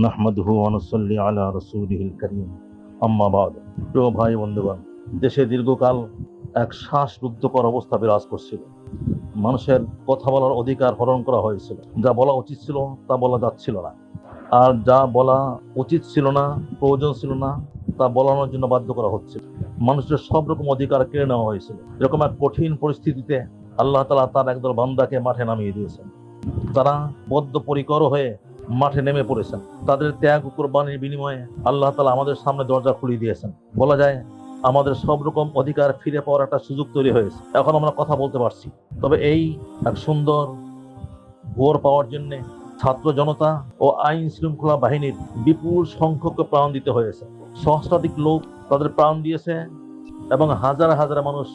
নাহমাদুহু ওয়ানুসাল্লি আলা রাসূলিহিল কারীম। আম্মা বাদ। প্রিয় ভাই বন্ধুগণ, দেশে দীর্ঘকাল এক শ্বাসরুদ্ধকর অবস্থা বিরাজ করছিল। মানুষের কথা বলার অধিকার হরণ করা হয়েছিল। যা বলা উচিত ছিল, তা বলা যাচ্ছিল না। আর যা বলা উচিত ছিল না, প্রয়োজন ছিল না, তা বলানোর জন্য বাধ্য করা হচ্ছিল মানুষের সব রকম অধিকার কেড়ে নেওয়া হয়েছিল। এরকম এক কঠিন পরিস্থিতিতে আল্লাহ তালা তার একদল বান্দাকে মাঠে নামিয়ে দিয়েছেন। তারা বদ্ধপরিকর হয়ে মাঠে নেমে পড়েছেন। তাদের ত্যাগ কোরবানির বিনিময়ে আল্লাহ তালা আমাদের সামনে দরজা খুলে দিয়েছেন। বলা যায়, আমাদের সব রকম অধিকার ফিরে পাওয়ার একটা সুযোগ তৈরি হয়েছে। এখন আমরা কথা বলতে পারছি। তবে এই এক সুন্দর ভোর পাওয়ার জন্যে ছাত্র জনতা ও আইন শৃঙ্খলা বাহিনীর বিপুল সংখ্যক প্রাণ দিতে হয়েছে। সহস্রাধিক লোক তাদের প্রাণ দিয়েছে এবং হাজার হাজার মানুষ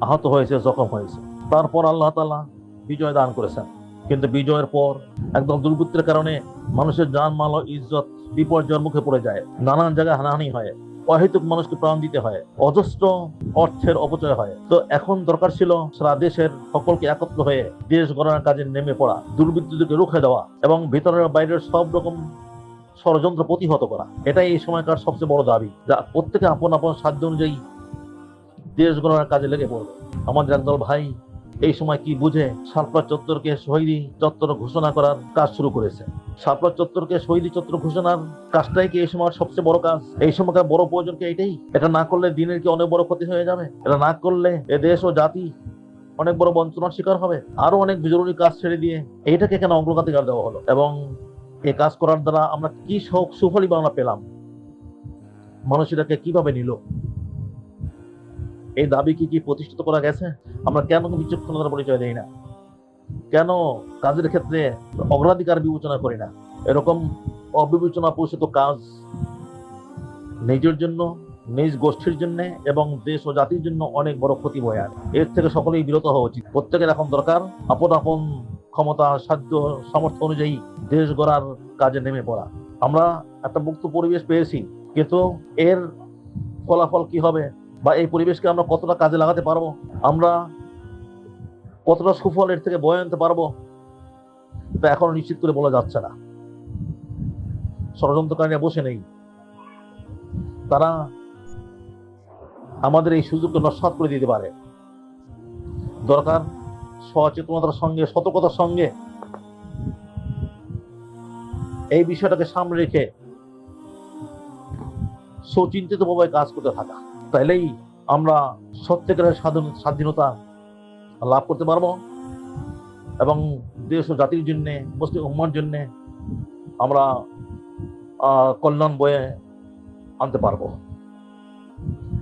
আহত হয়েছে, জখম হয়েছে। তারপর আল্লাহ তালা বিজয় দান করেছেন। কিন্তু বিজয়ের পর একদম দুর্বৃত্তের কারণে মানুষের যান মাল ইজ্জত বিপর্যয়ের মুখে পড়ে যায়। নানান জায়গায় হানাহানি হয়। অহেতুক মানুষকে প্রাণ দিতে হয়। অজস্র অর্থের অপচয় হয়। তো এখন দরকার ছিল সারা দেশের সকলকে একত্র হয়ে দেশ গড়ার কাজে নেমে পড়া, দুর্বৃত্তদেরকে রুখে দেওয়া এবং ভিতরের বাইরের সব রকম ষড়যন্ত্র প্রতিহত করা। এটাই এই সময়কার সবচেয়ে বড় দাবি, যা প্রত্যেকে আপন আপন সাধ্য অনুযায়ী দেশ গণনার কাজে লেগে পড়বে। আমাদের একদল ভাই এই সময় কি বুঝে শাপলা চত্বরকে শহীদি চত্বর ঘোষণা করার কাজ শুরু করেছে? শাপলা চত্বরকে শহীদি চত্বর ঘোষণার কাজটাই কি এই সময় সবচেয়ে বড় কাজ? এই সময়কার বড় প্রয়োজন কি এটাই? এটা না করলে দিনের কি অনেক বড় ক্ষতি হয়ে যাবে? এটা না করলে এ দেশ ও জাতি অনেক বড় বঞ্চনার শিকার হবে? আরও অনেক জরুরি কাজ ছেড়ে দিয়ে এইটাকে কেন অগ্রগতিকার দেওয়া হলো? এবং এই কাজ করার দ্বারা আমরা কি সু- সুফলই বা আমরা পেলাম? মানুষ এটাকে কীভাবে নিল? এই দাবি কি কি প্রতিষ্ঠিত করা গেছে? আমরা কেন বিচক্ষণতার পরিচয় দেই না? কেন কাজের ক্ষেত্রে অগ্রাধিকার বিবেচনা করি না? এরকম অবিবেচনা পোষিত কাজ নিজের জন্য, নিজ গোষ্ঠীর জন্য এবং দেশ ও জাতির জন্য অনেক বড় ক্ষতি বয়ে আনে এর থেকে সকলেই বিরত হওয়া উচিত। প্রত্যেকের এখন দরকার আপন আপন ক্ষমতা, সাধ্য, সামর্থ্য অনুযায়ী দেশ গড়ার কাজে নেমে পড়া। আমরা একটা মুক্ত পরিবেশ পেয়েছি, কিন্তু এর ফলাফল কি হবে? বা এই পরিবেশকে আমরা কতটা কাজে লাগাতে পারব? আমরা কতটা সুফল এর থেকে বয়ে আনতে পারব? তা এখনও নিশ্চিত করে বলা যাচ্ছে না। ষড়যন্ত্রকারীরা বসে নেই। তারা আমাদের এই সুযোগকে নস্বাত করে দিতে পারে। দরকার সচেতনতার সঙ্গে, সতর্কতার সঙ্গে এই বিষয়টাকে সামনে রেখে সুচিন্তিতভাবে কাজ করতে থাকা। তাইলেই আমরা সত্যিকারের স্বাধীন স্বাধীনতা লাভ করতে পারব। এবং দেশ ও জাতির জন্য, মুসলিম উম্মার জন্য আমরা কল্যাণ বয়ে আনতে পারব।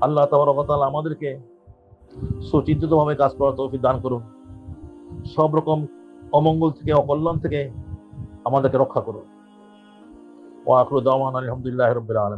আল্লাহ তাবারকাল আমাদেরকে সুচিন্তিতভাবে কাজ করার তৌফিক দান করুন। সব রকম অমঙ্গল থেকে, অকল্যাণ থেকে আমাদেরকে রক্ষা করুন। ওয়াকরু দাওয়ান আলহামদুলিল্লাহ রবিল আলম